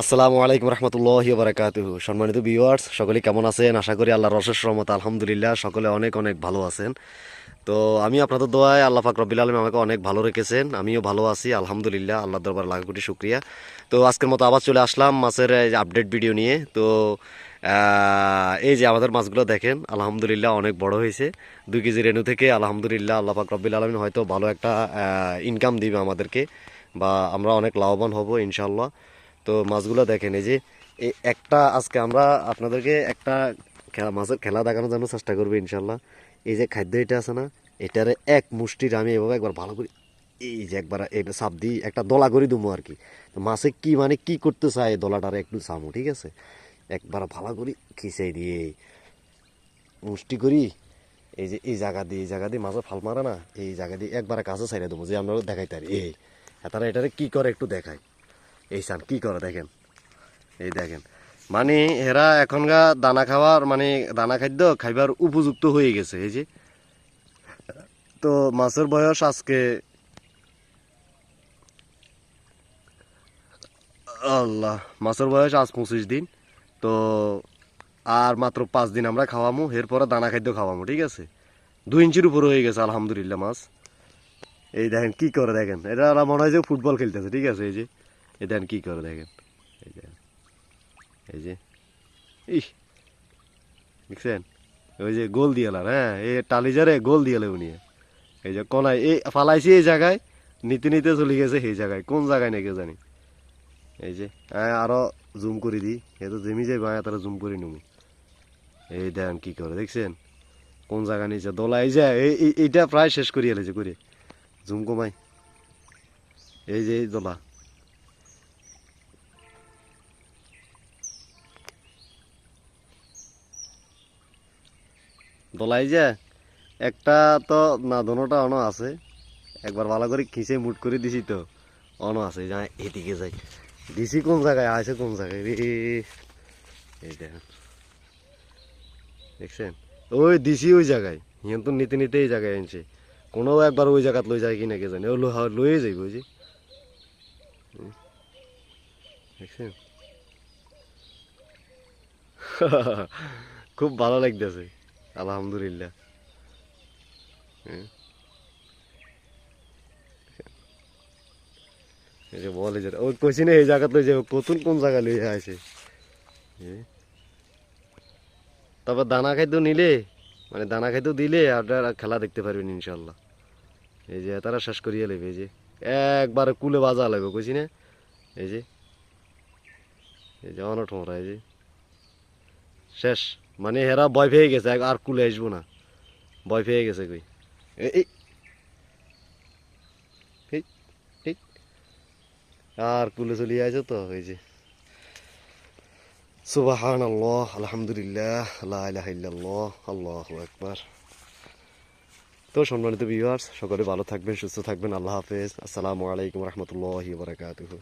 আসসালামু আলাইকুম রহমতুল্লাহ বারাকাতুহু। সম্মানিত ভিউয়ার্স সকলে কেমন আছেন? আশা করি আল্লাহ রসের রহমত, আলহামদুলিল্লাহ, সকলে অনেক অনেক ভালো আছেন। তো আমি আপনাদের দোয়ায় আল্লাহ পাক রব্বিল আলম আমাকে অনেক ভালো রেখেছেন, আমিও ভালো আছি, আলহামদুলিল্লাহ আল্লাহ দরবার লাখ কোটি শুক্রিয়া। তো আজকের মতো আবার চলে আসলাম মাছের আপডেট ভিডিও নিয়ে। তো এই যে আমাদের মাছগুলো দেখেন, আলহামদুলিল্লাহ অনেক বড় হয়েছে। দুই কেজি রেণু থেকে আলহামদুলিল্লাহ আল্লাহ পাক রব্বিল আলমিন হয়তো ভালো একটা ইনকাম দিবে আমাদেরকে, বা আমরা অনেক লাভবান হব ইনশাল্লাহ তো মাছগুলো দেখেন, এই যে, এই একটা আজকে আমরা আপনাদেরকে একটা খেলা, মাছের খেলা দেখানোর জন্য চেষ্টা করব ইনশাল্লাহ। এই যে খাদ্য এটা আছে না, এটারে এক মুষ্টির আমি এভাবে একবার ভালো করি, এই যে একবার এই সাপ দিই একটা দলা করে দেবো আর কি। তো মাছে কি মানে কি করতে চায় এই দলাটারে একটু চামো, ঠিক আছে? একবার ভালো করি খিচাই দিয়ে মুষ্টি করি। এই যে, এই জায়গা দিয়ে, এই জায়গা দিয়ে মাছের ফাল মারে না, এই জায়গা দিয়ে একবার কাছে ছাইড়ে দেবো যে আমরা দেখাই তার এই তারা এটারে কি করে একটু দেখায় এই সান কি করে দেখেন? এই দেখেন। মানে এরা এখনকার দানা খাওয়ার মানে দানা খাদ্য খাইবার উপযুক্ত হয়ে গেছে, এই যে। তো মাছের বয়স আজকে আল্লাহ, মাছের বয়স আজ পঁচিশ দিন। তো আর মাত্র পাঁচ দিন আমরা খাওয়ামু, এরপরে দানা খাদ্য খাওয়ামু, ঠিক আছে? দুই ইঞ্চির উপরে হয়ে গেছে, আলহামদুলিল্লাহ মাছ। এই দেখেন কি করে দেখেন? এটা মনে হয় যে ফুটবল খেলতেছে, ঠিক আছে, এই যে। এই দেখেন কি করে দেখেন? এই যে এই যে, ইস, দেখছেন? ওই যে গোল দিয়ালার হ্যাঁ এই টালিজারে গোল দিয়ালে উনি। এই যে কোনায় এই ফালাইছি এই জায়গায়, নিতে নিতে চলে গেছে সেই জায়গায়। কোন জায়গায় নাকি জানি? এই যে হ্যাঁ আরও জুম করে দিই এ তো জেমি যাই বায়া তারা জুম করে নিবো। এই দেখেন কি করে, দেখছেন? কোন জায়গা নিচে দোলা, এই যে, এই- এই- এইটা প্রায় শেষ করিয়ে এলেছে করে জুম কমাই। এই যে, এই দোলা। দোলাই যে, একটা তো না, দোনোটা অন আছে। একবার ভালো করে খিঁচে মুট করে দিছি তো, অন আছে যা এদিকে যাই। দিছি কোন জায়গায় আছে কোন জায়গায়? রে এই দেখেন। দেখছেন? ওই দিছি ওই জায়গায়। হিয়ান তো নিতে নিতে এই জায়গায় আনছে কোনো একবার ওই জায়গাত লই যায় কিনা কে জানে। ও লয়ে যাইব ওই দেখছেন? খুব ভালো লাগতেছে। আলহামদুলিল্লাহ যে বলে যে, ওই কইছি না এই জায়গাত লই যাবে কতুন কোন জায়গা লই হ্যাঁ। তারপর দানা খাদ্য নিলে মানে দানা খাদ্য দিলে আপনারা খেলা দেখতে পারবেন ইনশাল্লাহ এই যে, তারা শেষ করিয়ে নেবে এই যে। একবারে কুলে বাজা লাগবে কইছি না এই যে। এই যে অনট এই যে। শেষ। মানে হেরা ভয় পেয়ে গেছে আর কুলে আসব না। ভয় পেয়ে গেছে কই। আর কুলে চলিয়ে আছে তো ওই যে। সুবাহান আল্লাহ আলহামদুলিল্লাহ আল্লাহ আল্লাহু আকবার। তো সম্মানিত ভিউয়ার্স সকলে ভালো থাকবেন, সুস্থ থাকবেন, আল্লাহ হাফেজ। আসসালামু আলাইকুম রহমতুল্লাহি বারাকাতুহু।